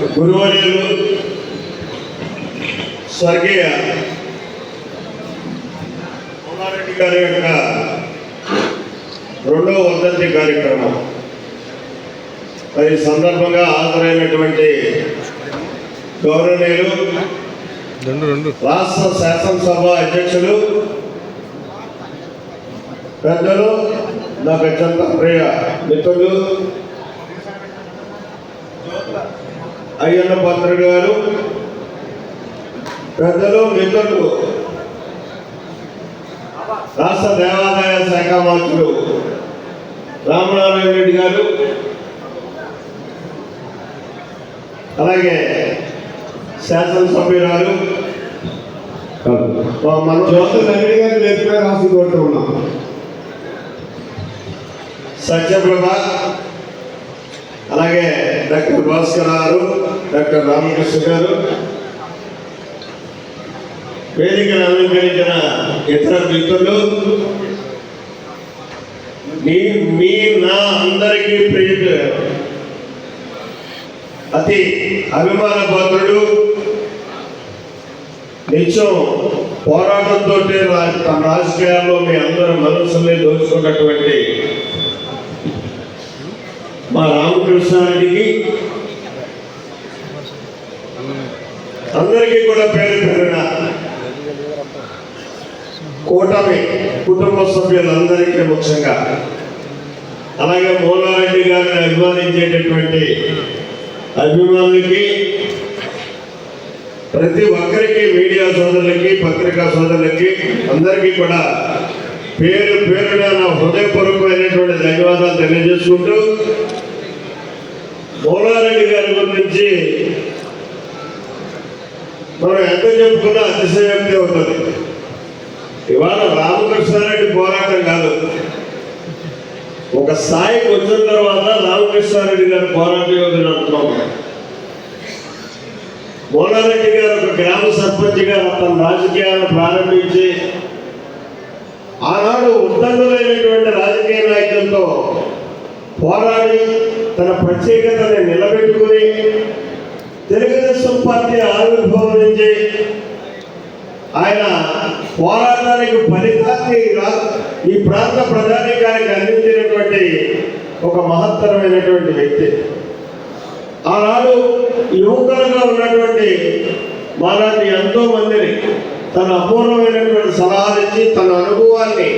గురువర్యులు స్వర్గీయ మల్లారెడ్డి గారి యొక్క రెండవ వర్ధంతి కార్యక్రమం. మరి ఈ సందర్భంగా హాజరైనటువంటి గౌరవనీయులు రెండు రెండు. రాష్ట్ర శాసనసభ అధ్యక్షులు పెద్దలు నాకు అత్యంత ప్రియ మిత్రులు అయ్యన్న పాత్ర గారు పెద్దలు మిత్రులు రాష్ట్ర దేవాదాయ శాఖ మంత్రులు రామనారాయణ రెడ్డి గారు అలాగే శాసనసభ్యురాలు మన జ్యోతి నవీన్ గారి లేఖ రాసి ఉన్నాం. సత్యప్రభ అలాగే డాక్టర్ భాస్కర్ గారు డాక్టర్ రామకృష్ణ గారు వేదికను అలంకరించిన ఇతర మిత్రులు మీ మీ నా అందరికీ ప్రియ అతి అభిమాన పాత్రుడు నిత్యం పోరాటంతో తన రాజకీయాల్లో మీ అందరి మనసుల్ని దోచుకున్నటువంటి మా రామకృష్ణారెడ్డికి అందరికీ కూడా పేరు పేరున కూటమి కుటుంబ సభ్యులందరికీ ముఖ్యంగా అలాగే మూలారెడ్డి గారిని అభిమానించేటటువంటి అభిమానులకి ప్రతి ఒక్కరికి మీడియా సోదరులకి పత్రికా సోదరులకి అందరికీ కూడా పేరు పేరున నా హృదయపూర్వకమైనటువంటి ధన్యవాదాలు తెలియజేసుకుంటూ మూలారెడ్డి గారి గురించి మనం ఎంత చెప్పుకున్నా అతిశయోక్తి అవుతుంది ఇవాళ రామకృష్ణారెడ్డి పోరాటం కాదు. ఒక స్థాయికి వచ్చిన తర్వాత రామకృష్ణారెడ్డి గారి పోరాట యోధులు అంటున్నాం. మూలారెడ్డి గారు ఒక గ్రామ సర్పంచ్గా తన రాజకీయాలను ప్రారంభించి ఆనాడు ఉద్దండులైనటువంటి రాజకీయ నాయకులతో పోరాడి తన ప్రత్యేకతని నిలబెట్టుకుని తెలుగుదేశం పార్టీ ఆవిర్భావం నుంచి ఆయన పోరాటానికి ఫలితాన్ని ఈ ప్రాంత ప్రధానికానికి అందించినటువంటి ఒక మహత్తరమైనటువంటి వ్యక్తి. ఆనాడు యువకులుగా ఉన్నటువంటి మాలాంటి ఎంతో మందిని తన అపూర్వమైనటువంటి సలహాలు ఇచ్చి తన అనుభవాన్ని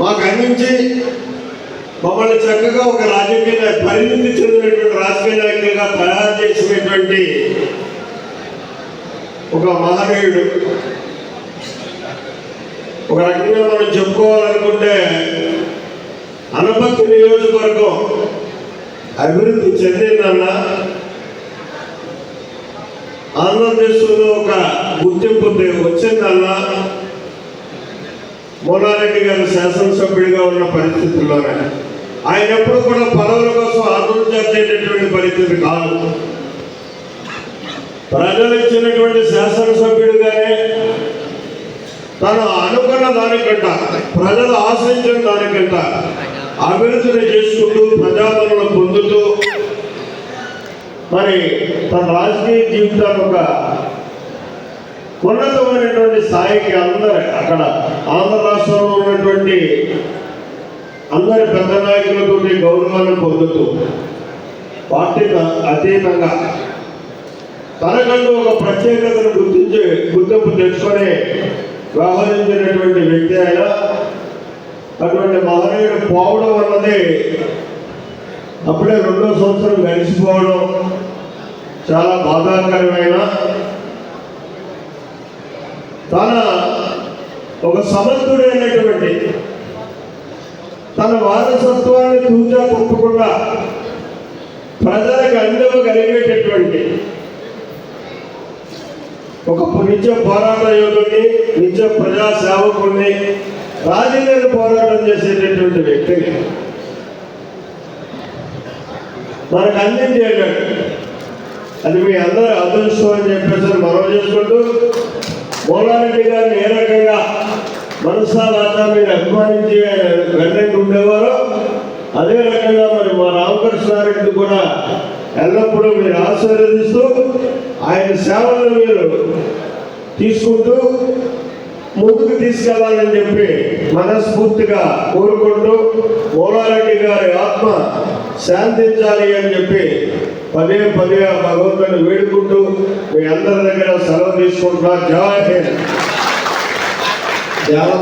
మాకు అందించి మమ్మల్ని చక్కగా ఒక రాజకీయ పరిణితి చెందినటువంటి రాజకీయ నాయకులుగా తయారు చేసినటువంటి ఒక మహనీయుడు. ఒక రకంగా మనం చెప్పుకోవాలనుకుంటే అనపత్తి నియోజకవర్గం అభివృద్ధి చెందిందన్న ఆంధ్రప్రదేశ్లో ఒక గుర్తింపు వచ్చిందన్నా. మోనారెడ్డి గారు శాసనసభ్యుడిగా ఉన్న పరిస్థితుల్లోనే ఆయన ఎప్పుడు కూడా పదవుల కోసం ఆలోచించేటటువంటి పరిస్థితి కాదు. ప్రజలు ఇచ్చినటువంటి శాసనసభ్యుడిగానే తను అనుకున్న దానికంట ప్రజలు ఆశించిన దానికంట అభివృద్ధిని చేసుకుంటూ ప్రజాదరణ పొందుతూ మరి తన రాజకీయ జీవితాన్ని ఒక ఉన్నతమైనటువంటి స్థాయికి అందరు అక్కడ ఆంధ్ర రాష్ట్రంలో ఉన్నటువంటి అందరి పెద్ద నాయకులతోటి గౌరవాన్ని పొందుతూ పార్టీ అతీతంగా తనకంటూ ఒక ప్రత్యేకతను గుర్తించి గుర్తింపు తెచ్చుకొని వ్యవహరించినటువంటి వ్యక్తి ఆయన. అటువంటి మహనీయుడు పోవడం అన్నది అప్పుడే రెండో సంవత్సరం గడిచిపోవడం చాలా బాధాకరమైన తన ఒక సమర్థుడైనటువంటి తన వారసత్వాన్ని తూచా కొట్టకుండా ప్రజలకు అందివ్వగలిగేటటువంటి ఒక నిత్య పోరాట యోధుడిని నిత్య ప్రజా సేవకుడిని రాజకీయ పోరాటం చేసేటటువంటి వ్యక్తిని మనకు అందించి అది మీ అందరూ అదృష్టం అని చెప్పేసి మనం చేసుకుంటూ మూలారెడ్డి గారిని ఏ రకంగా మనసా మీరు అభిమానించి ఆయన ఉండేవారో అదే రకంగా మరి మా రామకృష్ణారెడ్డి కూడా ఎల్లప్పుడూ మీరు ఆశీర్వదిస్తూ ఆయన సేవలను మీరు తీసుకుంటూ ముందుకు తీసుకెళ్ళాలని చెప్పి మనస్ఫూర్తిగా కోరుకుంటూ మూలారెడ్డి గారి ఆత్మ శాంతించాలి అని చెప్పి పదే పదే ఆ భగవంతుని వేడుకుంటూ మీ అందరి దగ్గర సెలవు తీసుకుంటున్నా. జై హింద్. శాఖ